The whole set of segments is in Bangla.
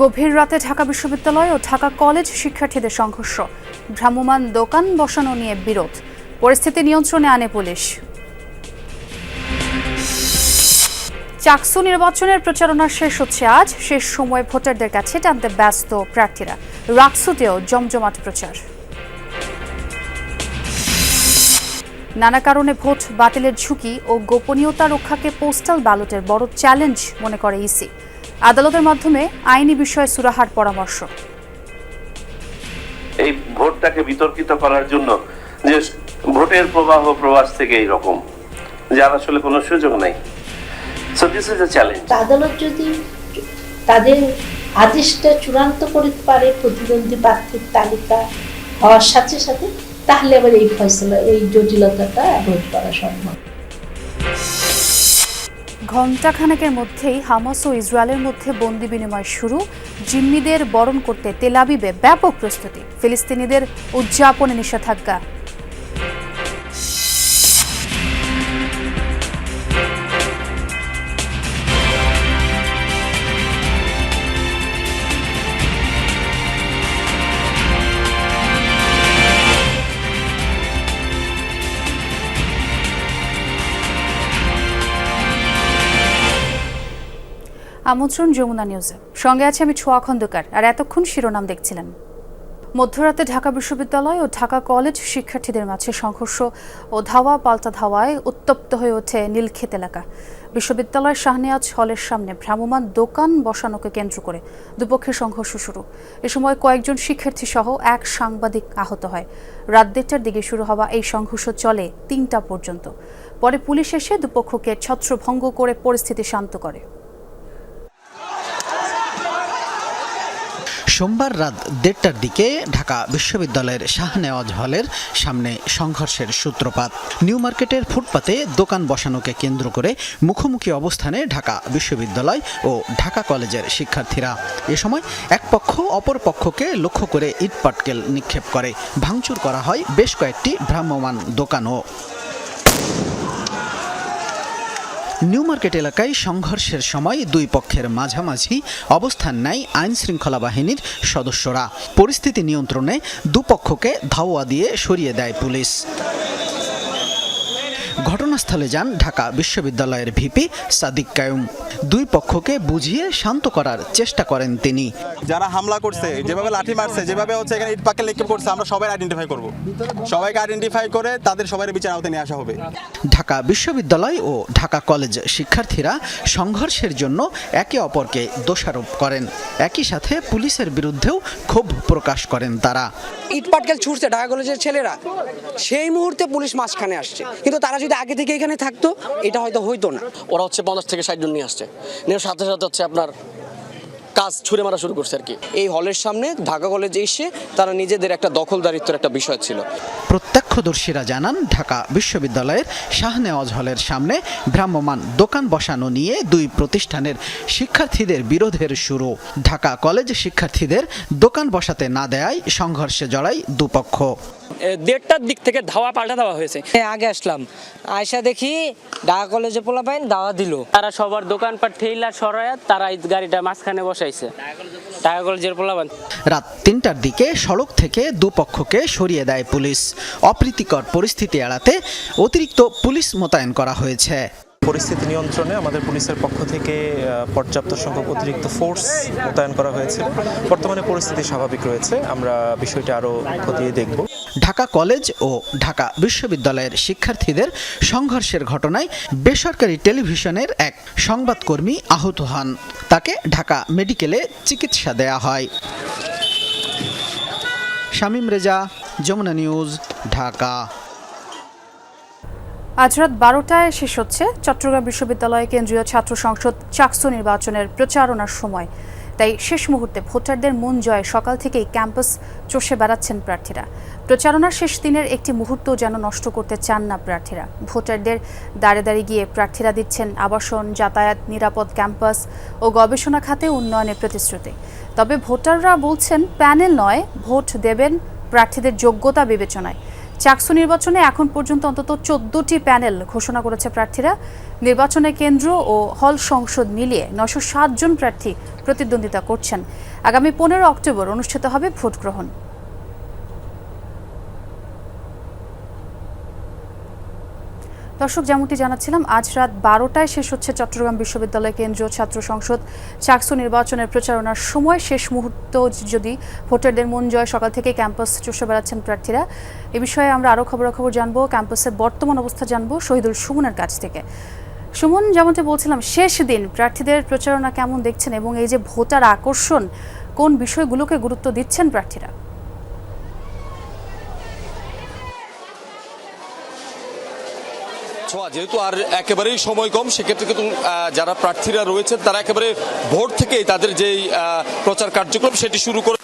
গভীর রাতে ঢাকা বিশ্ববিদ্যালয় ও ঢাকা কলেজ শিক্ষার্থীদের সংঘর্ষ। ভ্রাম্যমান দোকান বসানো নিয়ে বিরোধ। পরিস্থিতি নিয়ন্ত্রণে আনে পুলিশ। চাকসু নির্বাচনের প্রচারণা শেষ হচ্ছে আজ। শেষ সময় ভোটারদের কাছে টানতে ব্যস্ত প্রার্থীরা। রাকসুতেও জমজমাট প্রচার। নানা কারণে ভোট বাতিলের ঝুঁকি ও গোপনীয়তা রক্ষাকে পোস্টাল ব্যালটের বড় চ্যালেঞ্জ মনে করে ইসি। আদালতের মাধ্যমে আইনি বিষয়ে সুরাহার পরামর্শ। এই ভোটটাকে বিতর্কিত করার জন্য যে ভোটের প্রবাহ প্রবাস থেকে এইরকম যার আসলে কোনো সুযোগ নাই। So this is a challenge আদালত যদি তাদের আদেশটা চূড়ান্ত করতে পারে প্রতিদ্বন্দ্বী প্রার্থীর তালিকা হওয়ার সাথে সাথে তাহলে আবার এই ফয়সলা এই জটিলতাটা অ্যাভয়েড করা সম্ভব। ঘণ্টাখানেকের মধ্যেই হামাস ও ইসরায়েলের মধ্যে বন্দি বিনিময় শুরু। জিম্মিদের বরণ করতে তেলাবিবে ব্যাপক প্রস্তুতি। ফিলিস্তিনিদের উদযাপনে নিষেধাজ্ঞা। আমন্ত্রণ যমুনা নিউজে সঙ্গে আছে আমি ছোয়া খন্দকার, আর এতক্ষণ শিরোনাম দেখছিলেন। মধ্যরাতে ঢাকা বিশ্ববিদ্যালয় ও ঢাকা কলেজ শিক্ষার্থীদের মাঝে সংঘর্ষ ও ধাওয়া পাল্টা ধাওয়ায় উত্তপ্ত হয়ে ওঠে নীলক্ষেত এলাকা। বিশ্ববিদ্যালয় শাহনিয়াজ হলের সামনে ভ্রাম্যমাণ দোকান বসানোকে কেন্দ্র করে দুপক্ষের সংঘর্ষ শুরু। এ সময় কয়েকজন শিক্ষার্থী সহ এক সাংবাদিক আহত হয়। রাত দেড়টার দিকে শুরু হওয়া এই সংঘর্ষ চলে তিনটা পর্যন্ত। পরে পুলিশ এসে দুপক্ষকে ছত্রভঙ্গ করে পরিস্থিতি শান্ত করে। সোমবার রাত দেড়টার দিকে ঢাকা বিশ্ববিদ্যালয়ের শাহনেওয়াজ হলের সামনে সংঘর্ষের সূত্রপাত। নিউ মার্কেটের ফুটপাতে দোকান বসানোকে কেন্দ্র করে মুখোমুখি অবস্থানে ঢাকা বিশ্ববিদ্যালয় ও ঢাকা কলেজের শিক্ষার্থীরা। এ সময় এক পক্ষ অপর পক্ষকে লক্ষ্য করে ইটপাটকেল নিক্ষেপ করে। ভাঙচুর করা হয় বেশ কয়েকটি ভ্রাম্যমাণ দোকানও। নিউ মার্কেট এলাকায় সংঘর্ষের সময় দুই পক্ষের মাঝামাঝি অবস্থান নেয় আইন শৃঙ্খলা বাহিনীর সদস্যরা। পরিস্থিতি নিয়ন্ত্রণে দুপক্ষকে ধাওয়া দিয়ে সরিয়ে দেয় পুলিশ। ঘটনাস্থলে যান ঢাকা বিশ্ববিদ্যালয়ের ভিপি সাদিক কায়ুম। দুই পক্ষকে বুঝিয়ে শান্ত করার চেষ্টা করেন তিনি। যারা হামলা করছে যেভাবে লাঠি মারছে যেভাবে হচ্ছে এখানে ইটপাকে নিক্ষেপ করছে আমরা সবাই আইডেন্টিফাই করব। সবাইকে আইডেন্টিফাই করে তাদের সবাই বিচার আওতায় নিয়ে আসা হবে। ঢাকা বিশ্ববিদ্যালয় ও ঢাকা কলেজ শিক্ষার্থীরা সংঘর্ষের জন্য একে অপরকে দোষারোপ করেন। একই সাথে পুলিশের বিরুদ্ধেও ক্ষোভ প্রকাশ করেন তারা। ইট পাটকেল ছুটছে ঢাকা কলেজের ছেলেরা। সেই মুহূর্তে পুলিশ মাঝখানে আসছে। কিন্তু তারা যদি আগে থেকে এখানে থাকতো এটা হয়তো হইতো না। ওরা হচ্ছে পঞ্চাশ থেকে ষাট জন নিয়ে আসছে। নিয়ে সাথে সাথে হচ্ছে আপনার কাজ ছুড়ে মারা শুরু করছে আর কি। এই হলের সামনে ঢাকা কলেজে এসে তারা নিজেদের একটা দখলদারিত্বের একটা বিষয় ছিল। প্রত্যক্ষদর্শীরা জানান ঢাকা বিশ্ববিদ্যালয়ের শাহনেওয়াজ হলের সামনে ভ্রাম্যমাণ দোকান বসানো নিয়ে দুই প্রতিষ্ঠানের শিক্ষার্থীদের বিরোধের শুরু। ঢাকা কলেজ শিক্ষার্থীদের দোকান বসাতে না দেয়ায় সংঘর্ষে জড়ায় দুপক্ষ। দেড়টার দিক থেকে ধাওয়া পাল্টা দেওয়া হয়েছে। আগে আসলাম। আয়সা দেখি ঢাকা কলেজে পোলা পাইন দাওয়া দিল। তারা সবার দোকানপাট ঠেইলা সরায়া তারা এই গাড়িটা মাঝখানে বসাইছে। রাত তিনটার দিকে সড়ক থেকে দুপক্ষকে সরিয়ে দেয় পুলিশ। অপ্রীতিকর পরিস্থিতি এড়াতে অতিরিক্ত পুলিশ মোতায়েন করা হয়েছে। পরিস্থিতি নিয়ন্ত্রণে আমাদের পুলিশের পক্ষ থেকে পর্যাপ্ত সংখ্যক অতিরিক্ত ফোর্স মোতায়েন করা হয়েছে। বর্তমানে পরিস্থিতি স্বাভাবিক রয়েছে। আমরা বিষয়টি আরও খতিয়ে দেখব। ঢাকা কলেজ ও ঢাকা বিশ্ববিদ্যালয়ের শিক্ষার্থীদের সংঘর্ষের ঘটনায় বেসরকারি টেলিভিশনের এক সংবাদকর্মী আহত হন। তাকে ঢাকা মেডিকেলে চিকিৎসা দেয়া হয়। শামীম রেজা, যমুনা নিউজ, ঢাকা। আজ রাত বারোটায় শেষ হচ্ছে চট্টগ্রাম বিশ্ববিদ্যালয় কেন্দ্রীয় ছাত্র সংসদ চাকসু নির্বাচনের প্রচারণার সময়। তাই শেষ মুহূর্তে ভোটারদের মন জয়, সকাল থেকেই ক্যাম্পাস চষে বেড়াচ্ছেন প্রার্থীরা। প্রচারণার শেষ দিনের একটি মুহূর্ত যেন নষ্ট করতে চান না প্রার্থীরা। ভোটারদের দাঁড়ে দাঁড়িয়ে গিয়ে প্রার্থীরা দিচ্ছেন আবাসন, যাতায়াত, নিরাপদ ক্যাম্পাস ও গবেষণা খাতে উন্নয়নের প্রতিশ্রুতি। তবে ভোটাররা বলছেন, প্যানেল নয়, ভোট দেবেন প্রার্থীদের যোগ্যতা বিবেচনায়। চাকসু নির্বাচনে এখন পর্যন্ত অন্তত চোদ্দটি প্যানেল ঘোষণা করেছে প্রার্থীরা। নির্বাচনে কেন্দ্র ও হল সংসদ মিলিয়ে নশো জন প্রার্থী প্রতিদ্বন্দ্বিতা করছেন। আগামী পনেরো অক্টোবর অনুষ্ঠিত হবে ভোট গ্রহণ দর্শক, যেমনটি জানাচ্ছিলাম, আজ রাত বারোটায় শেষ হচ্ছে চট্টগ্রাম বিশ্ববিদ্যালয় কেন্দ্রীয় ছাত্র সংসদ। চাকসু নির্বাচনের প্রচারণার সময় শেষ মুহূর্ত যদি ভোটারদের মন জয়, সকাল থেকে ক্যাম্পাস চষে বেড়াচ্ছেন প্রার্থীরা। এ বিষয়ে আমরা আরও খবরাখবর জানব, ক্যাম্পাসের বর্তমান অবস্থা জানব শহীদুল সুমনের কাছ থেকে। সুমন, যেমনটি বলছিলাম, শেষ দিন প্রার্থীদের প্রচারণা কেমন দেখছেন এবং এই যে ভোটার আকর্ষণ, কোন বিষয়গুলোকে গুরুত্ব দিচ্ছেন প্রার্থীরা ছোঁয়া যেহেতু আর একেবারেই সময় কম, সেক্ষেত্রে কিন্তু যারা প্রার্থীরা রয়েছেন, তারা একেবারে ভোর থেকেই তাদের যেই প্রচার কার্যক্রম, সেটি শুরু করে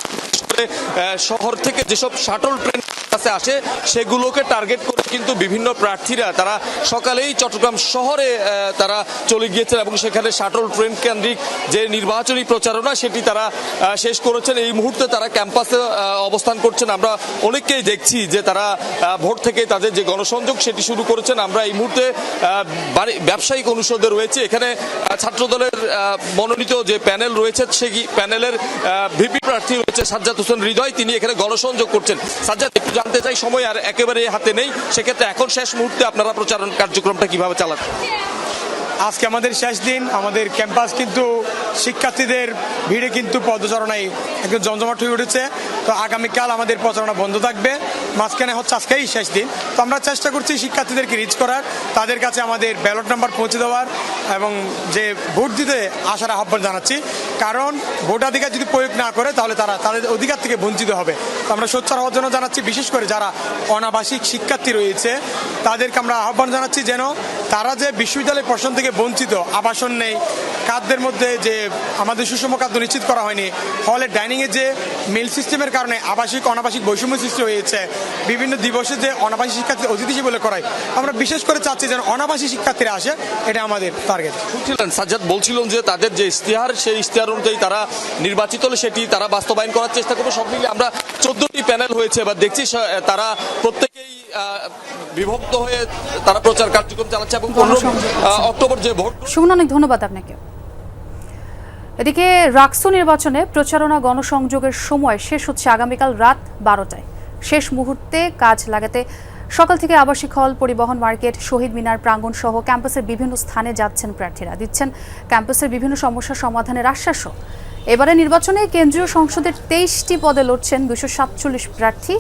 শহর থেকে যেসব শাটল ট্রেন কাছে আসে, সেগুলোকে টার্গেট করে কিন্তু বিভিন্ন প্রার্থীরা, তারা সকালেই চট্টগ্রাম শহরে তারা চলে গিয়েছেন এবং সেখানে শাটল ট্রেন কেন্দ্রিক যে নির্বাচনী প্রচারণা, সেটি তারা শেষ করেছেন। এই মুহূর্তে তারা ক্যাম্পাসে অবস্থান করছেন। আমরা অনেককেই দেখছি যে তারা ভোট থেকে তাদের যে গণসংযোগ, সেটি শুরু করেছেন। আমরা এই মুহূর্তে ব্যবসায়িক অনুষদে রয়েছে। এখানে ছাত্রদলের মনোনীত যে প্যানেল রয়েছে, সেই প্যানেলের ভিপি প্রার্থী রয়েছে সাজ্জাদ হোসেন হৃদয়। তিনি এখানে গণসংযোগ করছেন। সাজ্জাদ, একটু জানতে চাই, সময় আর একেবারে হাতে নেই। সেক্ষেত্রে এখন শেষ মুহূর্তে আপনারা প্রচারণ কার্যক্রমটা কীভাবে চালাচ্ছেন আজকে আমাদের শেষ দিন, আমাদের ক্যাম্পাস কিন্তু শিক্ষার্থীদের ভিড়ে কিন্তু পদচারণায় একদম জমজমাট হয়ে উঠেছে। তো আগামীকাল আমাদের প্রচারণা বন্ধ থাকবে। মাঝখানে হচ্ছে আজকেই শেষ দিন। তো আমরা চেষ্টা করছি শিক্ষার্থীদেরকে রিচ করার। তাদের কাছে আমাদের ব্যালট নাম্বার পৌঁছে দেওয়ার এবং যে ভোট দিতে আসার আহ্বান জানাচ্ছি। কারণ ভোটাধিকার যদি প্রয়োগ না করে তাহলে তারা তাদের অধিকার থেকে বঞ্চিত হবে। তো আমরা সোচ্চার হওয়ার জন্য জানাচ্ছি, বিশেষ করে যারা অনাবাসিক শিক্ষার্থী রয়েছে, তাদেরকে আমরা আহ্বান জানাচ্ছি যেন তারা যে বিশ্ববিদ্যালয় প্রশ্ন থেকে বঞ্চিত, আবাসন নেই, খাদ্যের মধ্যে যে আমাদের সুষম খাদ্য নিশ্চিত করা হয়নি। ফলে ডাইনিংয়ে যে মিল সিস্টেমের কারণে আবাসিক অনাবাসিক বৈষম্য সৃষ্টি হয়েছে বিভিন্ন দিবসে যে অনাবাসী শিক্ষার্থী অতিথি হিসেবে বলে করায় আমরা বিশেষ করে চাচ্ছি যেন অনাবাসী শিক্ষার্থীরা আসে এটা আমাদের টার্গেট শুনছিলেন সাজ্জাদ বলছিলেন যে তাদের যে ইশতেহার সেই ইশতেহার অনুযায়ী তারা নির্বাচিত হলে সেটি তারা বাস্তবায়ন করার চেষ্টা করবে। সব মিলিয়ে আমরা চোদ্দটি প্যানেল হয়েছে এবার দেখছি তারা প্রত্যেকেই বিভক্ত হয়ে তারা প্রচার কার্যক্রম চালাচ্ছে এবং পনেরো অক্টোবর যে ভোট সুমন অনেক ধন্যবাদ আপনাকে। এদিকে রাকসু নির্বাচনে প্রচারণা গণসংযোগের সময় শেষ হচ্ছে আগামীকাল রাত বারোটায়। শেষ মুহূর্তে কাজ লাগাতে সকাল থেকে আবাসিক হল, পরিবহন মার্কেট, শহীদ মিনার, প্রাঙ্গণ সহ ক্যাম্পাসের বিভিন্ন স্থানে যাচ্ছেন প্রার্থীরা। দিচ্ছেন ক্যাম্পাসের বিভিন্ন সমস্যা সমাধানের আশ্বাসও। এবারে নির্বাচনে কেন্দ্রীয় সংসদের তেইশটি পদে লড়ছেন দুশো সাতচল্লিশ প্রার্থী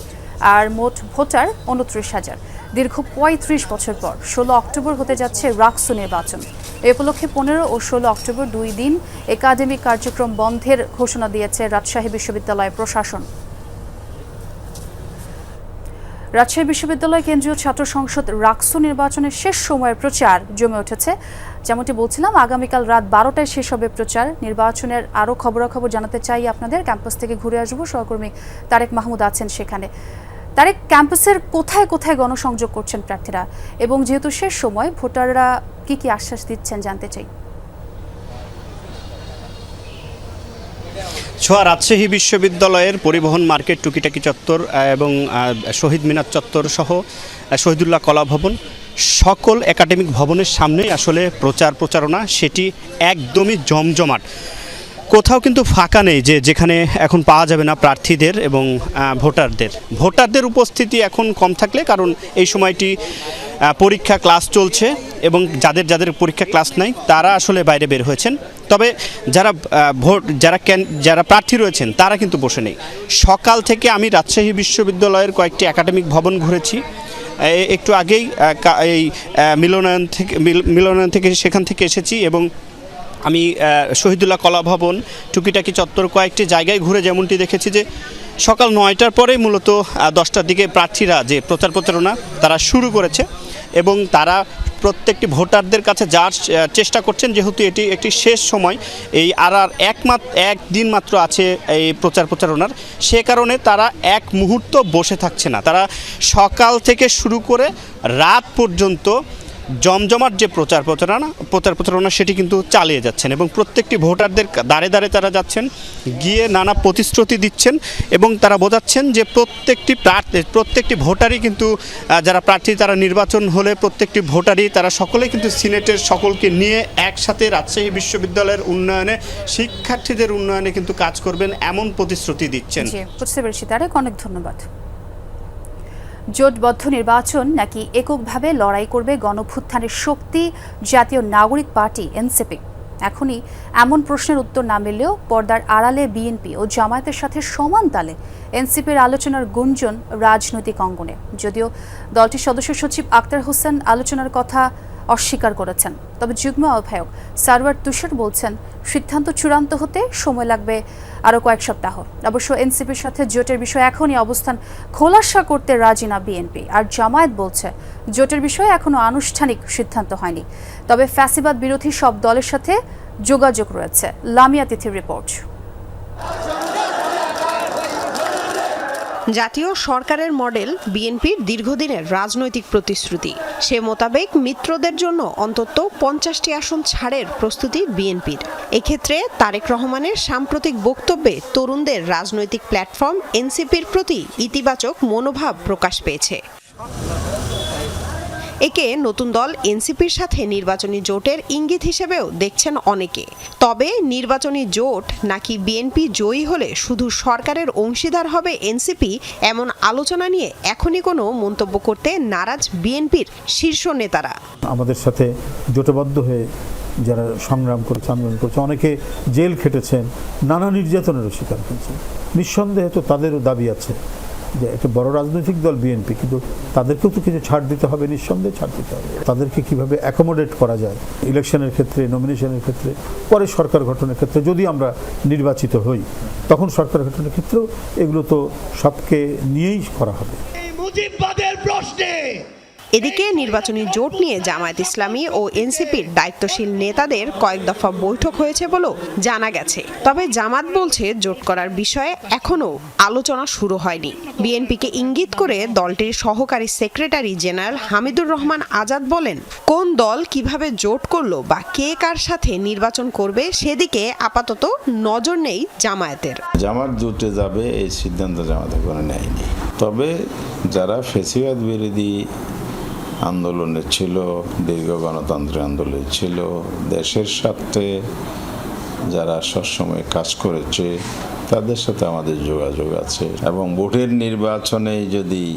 আর মোট ভোটার উনত্রিশ হাজার। দীর্ঘ পঁয়ত্রিশ বছর পর ষোলো অক্টোবর হতে যাচ্ছে রাকসু নির্বাচন। এ উপলক্ষে পনেরো ও ষোলো অক্টোবর দুই দিন একাডেমিক কার্যক্রম বন্ধের ঘোষণা দিয়েছে রাজশাহী বিশ্ববিদ্যালয় প্রশাসন। রাজশাহী বিশ্ববিদ্যালয় কেন্দ্রীয় ছাত্র সংসদ রাকসু নির্বাচনের শেষ সময়ের প্রচার জমে উঠেছে। যেমনটি বলছিলাম, আগামীকাল রাত বারোটায় শেষ হবে প্রচার। নির্বাচনের আরও খবরাখবর জানাতে চাই আপনাদের। ক্যাম্পাস থেকে ঘুরে আসব। সহকর্মী তারেক মাহমুদ আছেন সেখানে। তারেক ক্যাম্পাসের কোথায় কোথায় গণসংযোগ করছেন প্রার্থীরা? এবং যেহেতু শেষ সময়, ভোটাররা কি কি আশ্বাস দিচ্ছেন জানতে চাই। ছোয়া রাজশাহী বিশ্ববিদ্যালয়ের পরিবহন মার্কেট টুকিটাকি চত্বর এবং শহীদ মিনার চত্বর সহ শহীদুল্লাহ কলা ভবন। সকল একাডেমিক ভবনের সামনেই আসলে প্রচার প্রচারণা, সেটি একদমই জমজমাট। কোথাও কিন্তু ফাঁকা নেই যে যেখানে এখন পাওয়া যাবে না প্রার্থীদের এবং ভোটারদের। ভোটারদের উপস্থিতি এখন কম থাকলে কারণ এই সময়টি পরীক্ষা ক্লাস চলছে এবং যাদের যাদের পরীক্ষা ক্লাস নাই তারা আসলে বাইরে বের হয়েছেন। তবে যারা ভোট, যারা ক্যান, যারা প্রার্থী রয়েছেন তারা কিন্তু বসে নেই। সকাল থেকে আমি রাজশাহী বিশ্ববিদ্যালয়ের কয়েকটি একাডেমিক ভবন ঘুরেছি। একটু আগেই এই মিলনায়ন থেকে মিলনায়ন থেকে সেখান থেকে এসেছি এবং আমি শহীদুল্লাহ কলা ভবন টুকিটাকি চত্বর কয়েকটি জায়গায় ঘুরে যেমনটি দেখেছি যে সকাল নয়টার পরেই মূলত দশটার দিকে প্রার্থীরা যে প্রচার প্রচারণা তারা শুরু করেছে এবং তারা প্রত্যেকটি ভোটারদের কাছে যাওয়ার চেষ্টা করছেন। যেহেতু এটি একটি শেষ সময়, এই আর আর একমাত্র একদিন মাত্র আছে এই প্রচার প্রচারণার। সে কারণে তারা এক মুহূর্ত বসে থাকছে না। তারা সকাল থেকে শুরু করে রাত পর্যন্ত জমজমাট যে প্রচার প্রচারণা প্রচার প্রচারণা সেটি কিন্তু চালিয়ে যাচ্ছেন এবং প্রত্যেকটি ভোটারদের দাঁড়ে দাঁড়ে তারা যাচ্ছেন, গিয়ে নানা প্রতিশ্রুতি দিচ্ছেন এবং তারা বোঝাচ্ছেন যে প্রত্যেকটি প্রার্থী, প্রত্যেকটি ভোটারই কিন্তু যারা প্রার্থী তারা নির্বাচন হলে প্রত্যেকটি ভোটারই তারা সকলেই কিন্তু সিনেটের সকলকে নিয়ে একসাথে রাজশাহী বিশ্ববিদ্যালয়ের উন্নয়নে, শিক্ষার্থীদের উন্নয়নে কিন্তু কাজ করবেন এমন প্রতিশ্রুতি দিচ্ছেন। অনেক ধন্যবাদ। জোটবদ্ধ নির্বাচন নাকি এককভাবে লড়াই করবে গণভ্যুত্থানের শক্তি জাতীয় নাগরিক পার্টি এনসিপি? এখনই এমন প্রশ্নের উত্তর না মিললেও পর্দার আড়ালে বিএনপি ও জামায়াতের সাথে সমান তালে এনসিপির আলোচনার গুঞ্জন রাজনৈতিক অঙ্গনে। যদিও দলটির সদস্য সচিব আক্তার হোসেন আলোচনার কথা অস্বীকার করেছেন। তবে যুগ্ম আহ্বায়ক সারওয়ার তুষার বলছেন, সিদ্ধান্ত চূড়ান্ত হতে সময় লাগবে আরও কয়েক সপ্তাহ। অবশ্য এনসিপির সাথে জোটের বিষয়ে এখনই অবস্থান খোলাসা করতে রাজি না বিএনপি। আর জামায়াত বলছে, জোটের বিষয়ে এখনও আনুষ্ঠানিক সিদ্ধান্ত হয়নি। তবে ফ্যাসিবাদ বিরোধী সব দলের সাথে যোগাযোগ রয়েছে। লামিয়া তিথির রিপোর্ট। জাতীয় সরকারের মডেল বিএনপির দীর্ঘদিনের রাজনৈতিক প্রতিশ্রুতি। সে মোতাবেক মিত্রদের জন্য অন্তত পঞ্চাশটি আসন ছাড়ের প্রস্তুতি বিএনপির। এক্ষেত্রে তারেক রহমানের সাম্প্রতিক বক্তব্যে তরুণদের রাজনৈতিক প্ল্যাটফর্ম এনসিপির প্রতি ইতিবাচক মনোভাব প্রকাশ পেয়েছে। একে নতুন দল এনসিপির সাথে নির্বাচনী জোটের ইঙ্গিত হিসেবেও দেখছেন অনেকে। তবে নির্বাচনী জোট নাকি বিএনপি জয়ী হলে শুধু সরকারের অংশীদার হবে এনসিপি এমন আলোচনা নিয়ে এখনই কোনো মন্তব্য করতে নারাজ বিএনপির শীর্ষ নেতারা। আমাদের সাথে জোটবদ্ধ হয়ে যারা সংগ্রাম করেছে, আন্দোলন করেছে, অনেকে জেল খেটেছেন, নানা নির্যাতনেরও শিকার হয়েছে নিঃসন্দেহে তো তাদেরও দাবি আছে। যে একটা বড় রাজনৈতিক দল বিএনপি কিন্তু তাদেরকেও তো কিছু ছাড় দিতে হবে, নিঃসন্দেহে ছাড় দিতে হবে। তাদেরকে কীভাবে অ্যাকোমোডেট করা যায় ইলেকশনের ক্ষেত্রে নমিনেশনের ক্ষেত্রে, পরে সরকার গঠনের ক্ষেত্রে, যদি আমরা নির্বাচিত হই, তখন সরকার গঠনের ক্ষেত্রেও এগুলো তো সবকে নিয়েই করা হবে। এদিকে নির্বাচনী জোট নিয়ে জামায়াত ইসলামী ও এনসিপির দায়িত্বশীল নেতাদের কয়েক দফা বৈঠক হয়েছে বলেও জানা গেছে। তবে জামাত বলছে জোট করার বিষয়ে এখনও আলোচনা শুরু হয়নি। বিএনপিকে ইঙ্গিত করে দলটির সহকারী সেক্রেটারি জেনারেল হামিদুর রহমান আজাদ বলেন, কোন দল কীভাবে জোট করল বা কে কার সাথে নির্বাচন করবে সেদিকে আপাতত নজর নেই জামায়াতের। জামাত জোটে যাবে এই সিদ্ধান্ত জামাতে করে নেয়নি। তবে যারা ফেসিবাদ বিরোধী আন্দোলনে ছিল, দীর্ঘ গণতন্ত্রের আন্দোলনে ছিল। দেশের স্বার্থে যারা সবসময় কাজ করেছে, তাদের সাথে আমাদের যোগাযোগ আছে। এবং ভোটের নির্বাচনে যদি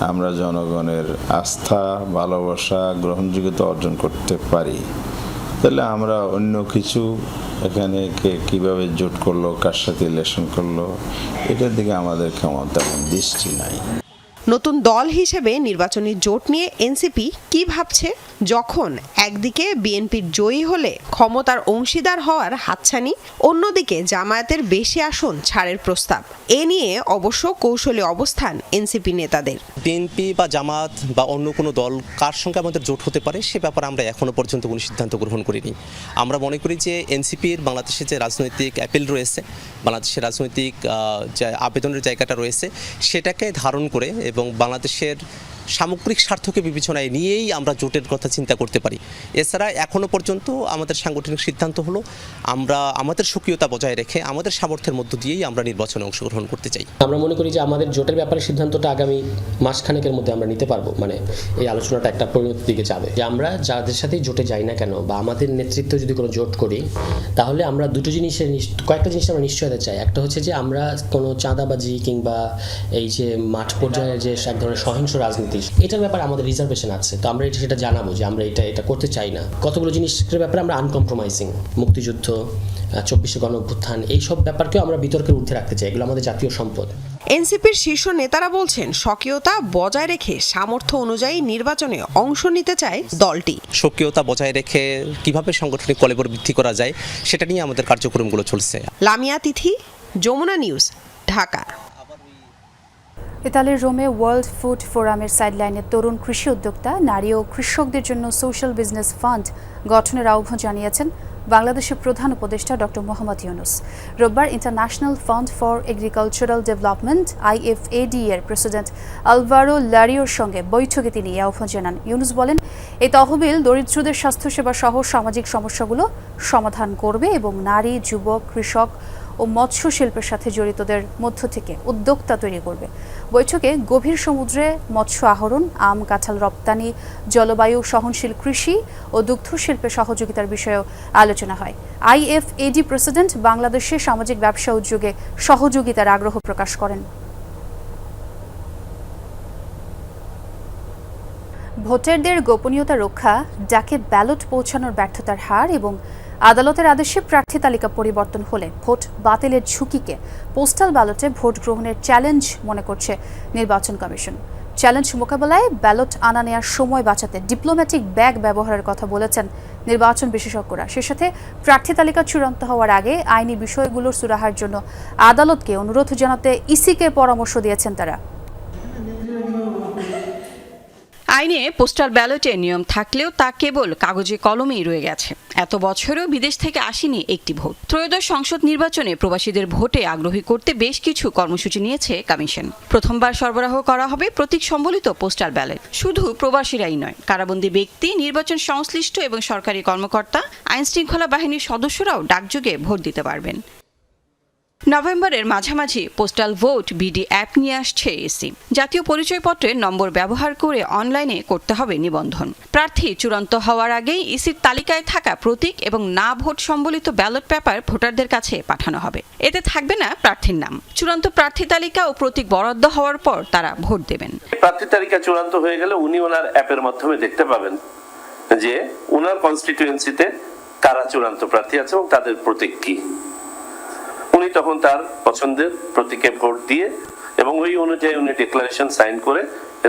আমরা জনগণের আস্থা, ভালোবাসা, গ্রহণযোগ্যতা অর্জন করতে পারি, তাহলে আমরা অন্য কিছু এখানে কে কীভাবে জোট করল, কার সাথে ইলেকশন করল, এটার দিকে আমাদের কেমন তেমন দৃষ্টি নাই। নতুন দল হিসেবে নির্বাচনী জোট নিয়ে এনসিপি কি ভাবছে? যখন একদিকে বিএনপির জয়ী হলে ক্ষমতার অংশীদার হওয়ার হাতছানি, অন্যদিকে জামায়াতের বেশি আসন ছাড়ের প্রস্তাব। এ নিয়ে অবশ্য কৌশলী অবস্থান এনসিপি নেতাদের। বিএনপি বা জামাত বা অন্য কোনো দল কার সঙ্গে আমাদের জোট হতে পারে সে ব্যাপারে আমরা এখনও পর্যন্ত কোনো সিদ্ধান্ত গ্রহণ করিনি। আমরা মনে করি যে এনসিপির বাংলাদেশে যে রাজনৈতিক অ্যাপিল রয়েছে, বাংলাদেশের রাজনৈতিক যে আবেদনের জায়গাটা রয়েছে, সেটাকে ধারণ করে এবং বাংলাদেশের সামগ্রিক স্বার্থকে বিবেচনায় নিয়েই আমরা জোটের কথা চিন্তা করতে পারি। এছাড়া এখনও পর্যন্ত আমাদের সাংগঠনিক সিদ্ধান্ত হলো, আমরা আমাদের সক্রিয়তা বজায় রেখে আমাদের সামর্থ্যের মধ্য দিয়েই আমরা নির্বাচনে অংশগ্রহণ করতে চাই। আমরা মনে করি যে আমাদের জোটের ব্যাপারে সিদ্ধান্তটা আগামী মাসখানেকের মধ্যে আমরা নিতে পারব। মানে এই আলোচনাটা একটা পরিণতির দিকে যাবে। যে আমরা যাদের সাথেই জোটে যাই না কেন বা আমাদের নেতৃত্ব যদি কোনো জোট করি, তাহলে আমরা দুটো জিনিসের কয়েকটা জিনিস আমরা নিশ্চয়তা চাই। একটা হচ্ছে যে আমরা কোনো চাঁদাবাজি কিংবা এই যে মাঠ পর্যায়ে যে এক ধরনের সহিংস রাজনীতি এটার ব্যাপারে আমাদের রিজার্ভেশন আছে। তো আমরা এটা সেটা জানাব যে আমরা এটা এটা করতে চাই না। কতগুলো জিনিসের ব্যাপারে আমরা আনকম্প্রোমাইজিং মুক্তিযুদ্ধ চব্বিশে গণ অভ্যুত্থান এইসব ব্যাপারকেও আমরা বিতর্কের ঊর্ধ্বে রাখতে চাই। এগুলো আমাদের জাতীয় সম্পদ। এনসিপির শীর্ষ নেতারা বলছেন স্বকীয়তা বজায় রেখে সামর্থ্য অনুযায়ী নির্বাচনে অংশ নিতে চায় দলটি। সক্রিয়তা বজায় রেখে কীভাবে সাংগঠনিক কলেবর বৃদ্ধি করা যায় সেটা নিয়ে আমাদের কার্যক্রমগুলো চলছে। লামিয়া তিথি যমুনা নিউজ ঢাকা। ইতালির রোমে ওয়ার্ল্ড ফুড ফোরামের সাইডলাইনে তরুণ কৃষি উদ্যোক্তা, নারী ও কৃষকদের জন্য সোশ্যাল বিজনেস ফান্ড গঠনের আহ্বান জানিয়েছেন বাংলাদেশের প্রধান উপদেষ্টা ডক্টর মোহাম্মদ ইউনুস। রোববার International Fund for Agricultural Development, IFAD এর প্রেসিডেন্ট আলভারো লারিওর সঙ্গে বৈঠকে তিনি এই আহ্বান জানান। ইউনুস বলেন এই তহবিল দরিদ্রদের স্বাস্থ্যসেবা সহ সামাজিক সমস্যাগুলো সমাধান করবে এবং নারী, যুবক, কৃষক ও মৎস্য শিল্পের সাথে জড়িতদের মধ্য থেকে উদ্যোক্তা তৈরি করবে। বৈঠকে গভীর সমুদ্রে মৎস্য আহরণ, আম, কাঁঠাল রপ্তানি, জলবায়ু সহনশীল কৃষি ও দুগ্ধ শিল্পে সহযোগিতার বিষয়েও আলোচনা হয়। আইএফএডি প্রেসিডেন্ট বাংলাদেশে সামাজিক ব্যবসা উদ্যোগে সহযোগিতার আগ্রহ প্রকাশ করেন। ভোটারদের গোপনীয়তা রক্ষা ডাকে ব্যালট পৌঁছানোর ব্যর্থতার হার এবং আদালতের আদেশে প্রার্থী তালিকা পরিবর্তন হলে ভোট বাতিলের ঝুঁকিকে পোস্টাল ব্যালটে ভোট গ্রহণের চ্যালেঞ্জ মনে করছে নির্বাচন কমিশন। চ্যালেঞ্জ মোকাবেলায় ব্যালট আনা নেওয়ার সময় বাঁচাতে ডিপ্লোম্যাটিক ব্যাগ ব্যবহারের কথা বলেছেন নির্বাচন বিশেষজ্ঞরা। সে সাথে প্রার্থী তালিকা চূড়ান্ত হওয়ার আগে আইনি বিষয়গুলোর সুরাহার জন্য আদালতকে অনুরোধ জানাতে ইসিকে পরামর্শ দিয়েছেন তারা। আইনে পোস্টাল ব্যালটের নিয়ম থাকলেও তা কেবল কাগজে কলমেই রয়ে গেছে। এত বছরেও বিদেশ থেকে আসেনি একটি ভোট। ত্রয়োদশ সংসদ নির্বাচনে প্রবাসীদের ভোটে আগ্রহী করতে বেশ কিছু কর্মসূচি নিয়েছে কমিশন। প্রথমবার সরবরাহ করা হবে প্রতীক সম্বলিত পোস্টাল ব্যালট। শুধু প্রবাসীরাই নয়, কারাবন্দী ব্যক্তি, নির্বাচন সংশ্লিষ্ট এবং সরকারি কর্মকর্তা আইন শৃঙ্খলা বাহিনীর সদস্যরাও ডাকযোগে ভোট দিতে পারবেন। নভেম্বরের মাঝামাঝি পোস্টাল ভোট বিডি অ্যাপ নিয়ে আসছে এসি। জাতীয় পরিচয়পত্রের নম্বর ব্যবহার করে অনলাইনে করতে হবে নিবন্ধন। প্রার্থী চূড়ান্ত হওয়ার আগেই ইসির তালিকায় থাকা প্রতীক এবং না ভোট সম্বলিত ব্যালট পেপার ভোটারদের কাছে পাঠানো হবে। এতে থাকবে না প্রার্থীর নাম। চূড়ান্ত প্রার্থী তালিকা ও প্রতীক বরাদ্দ হওয়ার পর তারা ভোট দেবেন। প্রার্থী তালিকা চূড়ান্ত হয়ে গেলে উনি ওনার অ্যাপের মাধ্যমে দেখতে পাবেন যে ওনার কনস্টিটিউয়েন্সিতে কারা চূড়ান্ত প্রার্থী আছে এবং তাদের প্রতীক কি। উনি তখন তার পছন্দের প্রতীকে ভোট দিয়ে এবং ওই অনুযায়ী উনি ডিক্লারেশন সাইন করে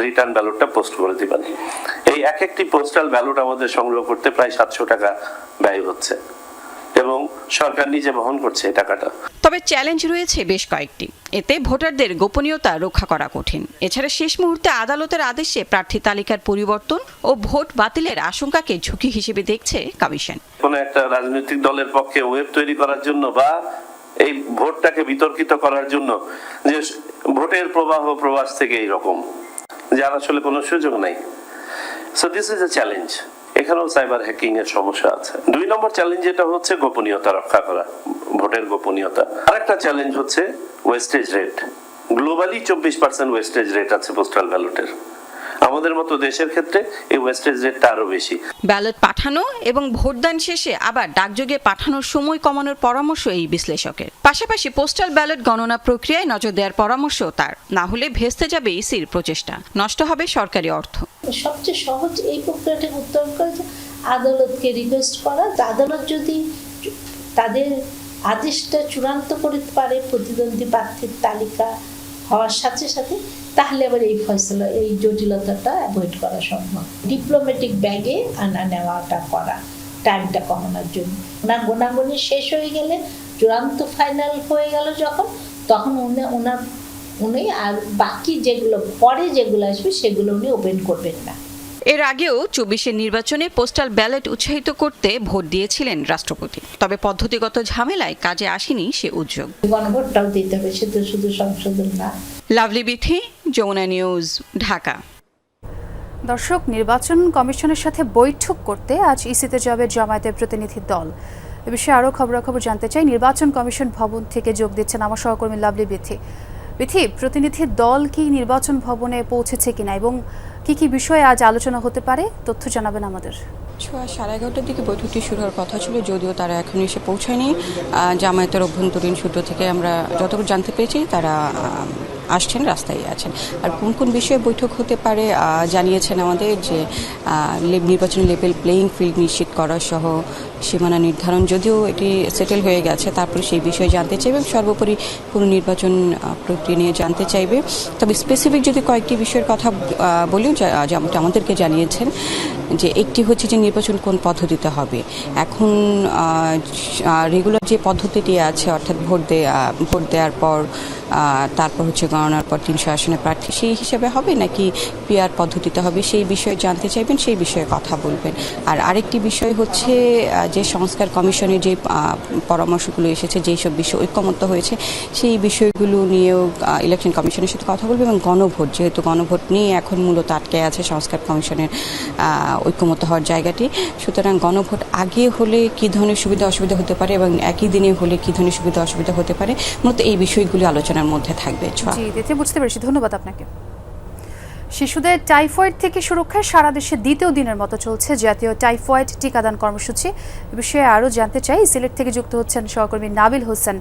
রিটার্ন ব্যালটটা পোস্ট করে দিবেন। এই এক একটি পোস্টাল ব্যালট আমাদের সংগ্রহ করতে প্রায় সাতশো টাকা ব্যয় হচ্ছে এবং সরকার নিজে বহন করছে এই টাকাটা। তবে চ্যালেঞ্জ রয়েছে বেশ কয়েকটি। এতে ভোটারদের গোপনীয়তা রক্ষা করা কঠিন। এছাড়া শেষ মুহূর্তে আদালতের আদেশে প্রার্থী তালিকার পরিবর্তন ও ভোট বাতিলের আশঙ্কাকে ঝুঁকি হিসেবে দেখছে কমিশন। কোন একটা রাজনৈতিক দলের পক্ষে ওয়েব তৈরি করার জন্য বা এই ভোটটাকে বিতর্কিত করার জন্য যে ভোটের প্রবাহ প্রবাস থেকে এইরকম যার আসলে কোনো সুযোগ নাই। So this is a challenge এখানেও সাইবার হ্যাকিং এর সমস্যা আছে। দুই নম্বর চ্যালেঞ্জ যেটা হচ্ছে গোপনীয়তা রক্ষা করা, ভোটের গোপনীয়তা। আরেকটা চ্যালেঞ্জ হচ্ছে ওয়েস্টেজ রেট গ্লোবালি চব্বিশ পার্সেন্ট ওয়েস্টেজ রেট আছে পোস্টাল ব্যালটের আমাদের মতো দেশের ক্ষেত্রে এই ওয়েস্টেজ রেটটা আরও বেশি। ব্যালট পাঠানো এবং ভোটদান শেষে আবার ডাকযোগে পাঠানোর সময় কমানোর পরামর্শ এই বিশ্লেষকের। পাশাপাশি পোস্টাল ব্যালট গণনা প্রক্রিয়ায় নজর দেওয়ার পরামর্শ তার। না হলে ভেস্তে যাবে ইসির প্রচেষ্টা। নষ্ট হবে সরকারি অর্থ। সবচেয়ে সহজ এই প্রক্রিয়াটাকে উত্তর করে আদালতকে রিকোয়েস্ট করা। আদালত যদি তাদের আদেশটা চূড়ান্ত করতে পারে প্রতিদ্বন্দ্বী প্রার্থীর তালিকা হওয়ার সাথে সাথে তাহলে আবার এই ফয়সলা, এই জটিলতাটা অ্যাভয়েড করা সম্ভব। ডিপ্লোম্যাটিক ব্যাগে আনা নেওয়াটা করা টাইমটা কমানোর জন্য। ওনার গোনাগুনি শেষ হয়ে গেলে, চূড়ান্ত ফাইনাল হয়ে গেল যখন, তখন উনি ওনার উনি আর বাকি যেগুলো, পরে যেগুলো আসবে সেগুলো উনি ওপেন করবেন না। এর আগেও চব্বিশের নির্বাচনে পোস্টাল ব্যালট উৎসাহিত করতে ভোট দিয়েছিলেন রাষ্ট্রপতি। তবে পদ্ধতিগত ঝামেলায় কাজে আসেনি সে উদ্যোগ। গণভোটটাও দিতে হবে সে শুধু সংশোধন না। লাভলি বিথি যমুনা নিউজ ঢাকা। দর্শক নির্বাচন কমিশনের সাথে বৈঠক করতে আজ ইসিতে যাবে জামায়াতের প্রতিনিধি দল। এ বিষয়ে আরও খবরাখবর জানতে চাই। নির্বাচন কমিশন ভবন থেকে যোগ দিচ্ছেন আমার সহকর্মী লাভলি বিথি। বিথি প্রতিনিধি দল কি নির্বাচন ভবনে পৌঁছেছে কিনা এবং কি কি বিষয়ে আজ আলোচনা হতে পারে? তথ্য জানাবেন আমাদের। ছোয়া সাড়ে এগারোটার দিকে বৈঠকটি শুরু হওয়ার কথা ছিল, যদিও তারা এখন এসে পৌঁছায়নি। জামায়াতের অভ্যন্তরীণ সূত্র থেকে আমরা যতটুকু জানতে পেরেছি, তারা আসছেন, রাস্তায় আছেন। আর কোন কোন বিষয়ে বৈঠক হতে পারে জানিয়েছেন আমাদের যে নির্বাচনী লেভেল প্লেয়িং ফিল্ড নিশ্চিত করা সহ সীমানা নির্ধারণ, যদিও এটি সেটেল হয়ে গেছে, তারপরে সেই বিষয়ে জানতে চাইবে এবং সর্বোপরি পুরো নির্বাচন প্রক্রিয়া নিয়ে জানতে চাইবে। তবে স্পেসিফিক যদি কয়েকটি বিষয়ের কথা বলি যেমনটা আমাদেরকে জানিয়েছেন যে একটি হচ্ছে যে নির্বাচন কোন পদ্ধতিতে হবে। এখন রেগুলার যে পদ্ধতিটি আছে, অর্থাৎ ভোট দেয়া, ভোট দেওয়ার পর তারপর হচ্ছে গণনার পর তিনশো আসনে প্রার্থী। সেই হিসেবে হবে নাকি পিআর পদ্ধতিতে হবে? সেই বিষয়ে জানতে চাইবেন, সেই বিষয়ে কথা বলবেন। আর আরেকটি বিষয় হচ্ছে যে সংস্কার কমিশনের যে পরামর্শগুলো এসেছে, যেই সব বিষয় ঐক্যমত্য হয়েছে, সেই বিষয়গুলো নিয়েও ইলেকশন কমিশনের সাথে কথা বলবে এবং গণভোট, যেহেতু গণভোট নিয়ে এখন মূলত আটকে আছে সংস্কার কমিশনের ঐক্যমত্য হওয়ার জায়গাটি। সুতরাং গণভোট আগে হলে কি ধরনের সুবিধা অসুবিধা হতে পারে এবং একই দিনে হলে কি ধরনের সুবিধা অসুবিধা হতে পারে? মূলত এই বিষয়গুলি আলোচনার মধ্যে থাকবে, ছোঁয়া। জি বুঝতে পেরেছি। ধন্যবাদ আপনাকে। শিশুদের টাইফয়েড থেকে সুরক্ষায় সারা দেশে দ্বিতীয় দিনের মতো চলছে জাতীয় টাইফয়েড টিকাদান কর্মসূচি। এ বিষয়ে আরও জানতে চাই, সিলেট থেকে যুক্ত হচ্ছেন সহকর্মী নাবিল হোসেন।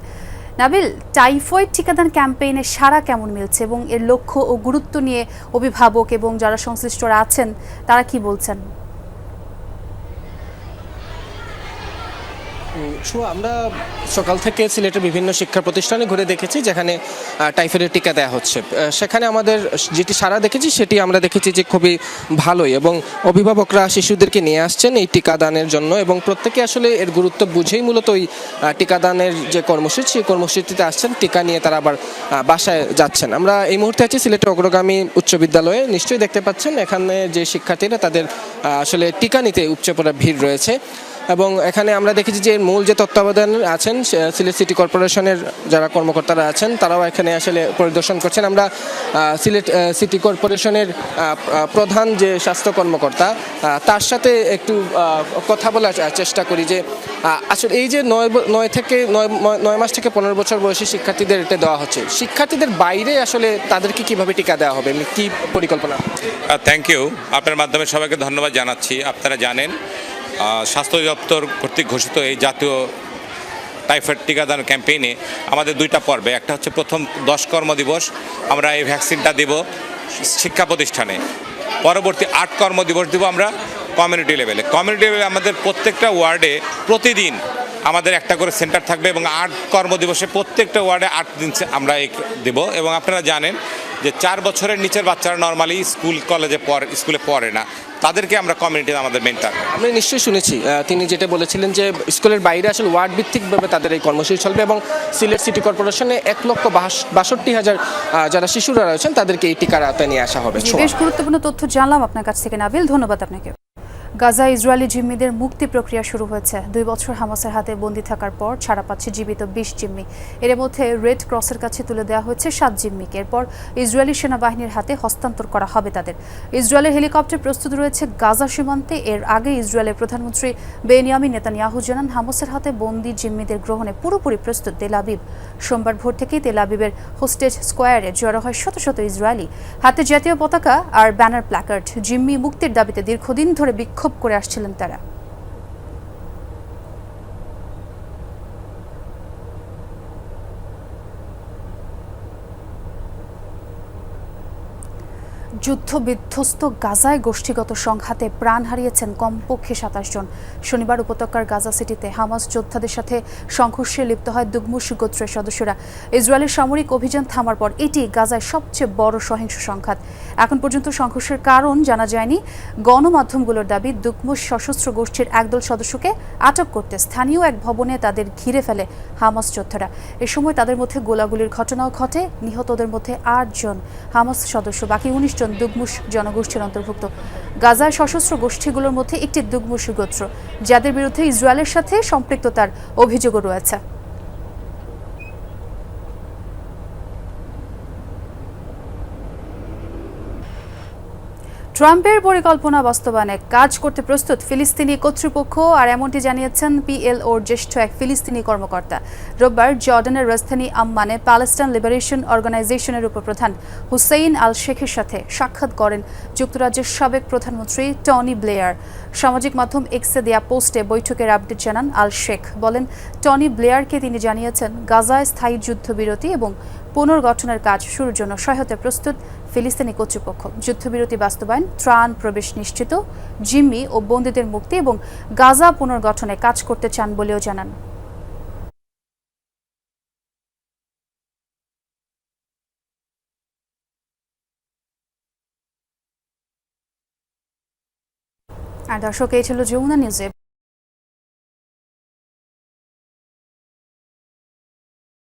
নাবিল, টাইফয়েড টিকাদান ক্যাম্পেইনে সারা কেমন মিলছে এবং এর লক্ষ্য ও গুরুত্ব নিয়ে অভিভাবক এবং যারা সংশ্লিষ্টরা আছেন, তারা কি বলছেন? আমরা সকাল থেকে সিলেটের বিভিন্ন শিক্ষা প্রতিষ্ঠানে ঘুরে দেখেছি যেখানে টাইফয়েডের টিকা দেওয়া হচ্ছে। সেখানে আমাদের যেটি সারা দেখেছি সেটি আমরা দেখেছি যে খুবই ভালোই এবং অভিভাবকরা শিশুদেরকে নিয়ে আসছেন এই টিকাদানের জন্য এবং প্রত্যেকে আসলে এর গুরুত্ব বুঝেই মূলত ওই টিকাদানের যে কর্মসূচি, সেই কর্মসূচিতে আসছেন, টিকা নিয়ে তারা আবার বাসায় যাচ্ছেন। আমরা এই মুহূর্তে আছি সিলেটের অগ্রগামী উচ্চ বিদ্যালয়ে। নিশ্চয়ই দেখতে পাচ্ছেন এখানে যে শিক্ষার্থীরা তাদের আসলে টিকা নিতে উপচে পড়া ভিড় রয়েছে। এবং এখানে আমরা দেখেছি যে মূল যে তত্ত্বাবধান আছেন সিলেট সিটি কর্পোরেশনের যারা কর্মকর্তারা আছেন, তারাও এখানে আসলে পরিদর্শন করছেন। আমরা সিলেট সিটি কর্পোরেশনের প্রধান যে স্বাস্থ্য কর্মকর্তা তার সাথে একটু কথা বলার চেষ্টা করি যে আসলে এই যে নয় নয় থেকে নয় নয় মাস থেকে পনেরো বছর বয়সী শিক্ষার্থীদের এটা দেওয়া হচ্ছে, শিক্ষার্থীদের বাইরে আসলে তাদেরকে কীভাবে টিকা দেওয়া হবে? এমনি কি পরিকল্পনা? থ্যাংক ইউ আপনার মাধ্যমে সবাইকে ধন্যবাদ জানাচ্ছি। আপনারা জানেন স্বাস্থ্য দপ্তর কর্তৃক ঘোষিত এই জাতীয় টাইফয়েড টিকাদান ক্যাম্পেইনে আমাদের দুইটা পর্বে, একটা হচ্ছে প্রথম দশ কর্মদিবস আমরা এই ভ্যাকসিনটা দেব শিক্ষা প্রতিষ্ঠানে। পরবর্তী আট কর্মদিবস দেব আমরা কমিউনিটি লেভেলে কমিউনিটি লেভেলে আমাদের প্রত্যেকটা ওয়ার্ডে প্রতিদিন আমাদের একটা করে সেন্টার থাকবে এবং আট কর্মদিবসে প্রত্যেকটা ওয়ার্ডে আট দিন আমরা দেব এবং আপনারা জানেন যে চার বছরের নিচের বাচ্চারা নর্মালি স্কুল কলেজে পড়ে স্কুলে পড়ে না। তাদেরকে আমরা কমিউনিটি আমাদের মেন আমি আমরা নিশ্চয়ই শুনেছি তিনি যেটা বলেছিলেন যে স্কুলের বাইরে আসলে ওয়ার্ড ভিত্তিকভাবে তাদের এই কর্মসূচি চলবে এবং সিলেট সিটি কর্পোরেশনে এক লক্ষ বাষট্টি হাজার যারা শিশুরা রয়েছেন তাদেরকে এই টিকার আওতায় নিয়ে আসা হবে। বেশ গুরুত্বপূর্ণ তথ্য জানলাম আপনার কাছ থেকে। নাবিল ধন্যবাদ আপনাকে। গাজা ইসরায়েলি জিম্মিদের মুক্তি প্রক্রিয়া শুরু হয়েছে। দুই বছর হামাসের হাতে বন্দী থাকার পর ছাড়া পাচ্ছে জীবিত বিশ জিম্মি। এর মধ্যে রেড ক্রসের কাছে তুলে দেওয়া হয়েছে সাত জিম্মিকে। এরপর ইসরায়েলি সেনাবাহিনীর হাতে হস্তান্তর করা হবে তাদের। ইসরায়েলের হেলিকপ্টার প্রস্তুত রয়েছে গাজা সীমান্তে। এর আগে ইসরায়েলের প্রধানমন্ত্রী বেনিয়ামি নেতানিয়াহু জানান, হামাসের হাতে বন্দী জিম্মিদের গ্রহণে পুরোপুরি প্রস্তুত তেলাবিব সোমবার ভোর থেকেই তেলাবিবের হোস্টেজ স্কোয়ারে জড়ো হয় শত শত ইসরায়েলি। হাতে জাতীয় পতাকা আর ব্যানার প্ল্যাকার্ড। জিম্মি মুক্তির দাবিতে দীর্ঘদিন ধরে বিক্ষোভ করে আসছিলেন তারা। যুদ্ধ বিধ্বস্ত গাজায় গোষ্ঠীগত সংঘাতে প্রাণ হারিয়েছেন কমপক্ষে সাতাশ জন। শনিবার উপত্যকার গাজা সিটিতে হামাস যোদ্ধাদের সাথে সংঘর্ষে লিপ্ত হয় দুগমুশ গোত্রের সদস্যরা। ইসরায়েলের সামরিক অভিযান থামার পর এটি গাজায় সবচেয়ে বড় সহিংস সংঘাত। এখন পর্যন্ত সংঘর্ষের কারণ জানা যায়নি। গণমাধ্যমগুলোর দাবি, দুগমুশ সশস্ত্র গোষ্ঠীর একদল সদস্যকে আটক করতে স্থানীয় এক ভবনে তাদের ঘিরে ফেলে হামাস যোদ্ধারা। এ সময় তাদের মধ্যে গোলাগুলির ঘটনাও ঘটে। নিহতদের মধ্যে আট জন হামাস সদস্য, বাকি উনিশ জন দুগমুশ জনগোষ্ঠীর অন্তর্ভুক্ত। গাজায় সশস্ত্র গোষ্ঠীগুলোর মধ্যে একটি দুগমুশ গোত্র, যাদের বিরুদ্ধে ইসরায়েলের সাথে সম্পৃক্ততার অভিযোগও রয়েছে। ট্রাম্পের পরিকল্পনা বাস্তবায়নে কাজ করতে প্রস্তুত ফিলিস্তিনি কর্তৃপক্ষ, আর এমনটি জানিয়েছেন পিএলওর জ্যেষ্ঠ এক ফিলিস্তিনি কর্মকর্তা। রোববার জর্ডানের রাজধানী আম্মানে প্যালেস্টাইন লিবারেশন অর্গানাইজেশনের উপপ্রধান হুসেইন আল শেখের সাথে সাক্ষাৎ করেন যুক্তরাজ্যের সাবেক প্রধানমন্ত্রী টনি ব্লেয়ার। সামাজিক মাধ্যম এক্সে দেয়া পোস্টে বৈঠকের আপডেট জানান আল শেখ বলেন, টনি ব্লেয়ারকে তিনি জানিয়েছেন, গাজায় স্থায়ী যুদ্ধবিরতি এবং পুনর্গঠনের কাজ শুরুর জন্য সহায়তা প্রস্তুত ফিলিস্তিনি কর্তৃপক্ষ। যুদ্ধবিরতি বাস্তবায়ন, ত্রাণ প্রবেশ নিশ্চিত, জিম্মি ও বন্দীদের মুক্তি এবং গাজা পুনর্গঠনে কাজ করতে চান বলেও জানান। আর দর্শক, এই ছিল যমুনা নিউজে।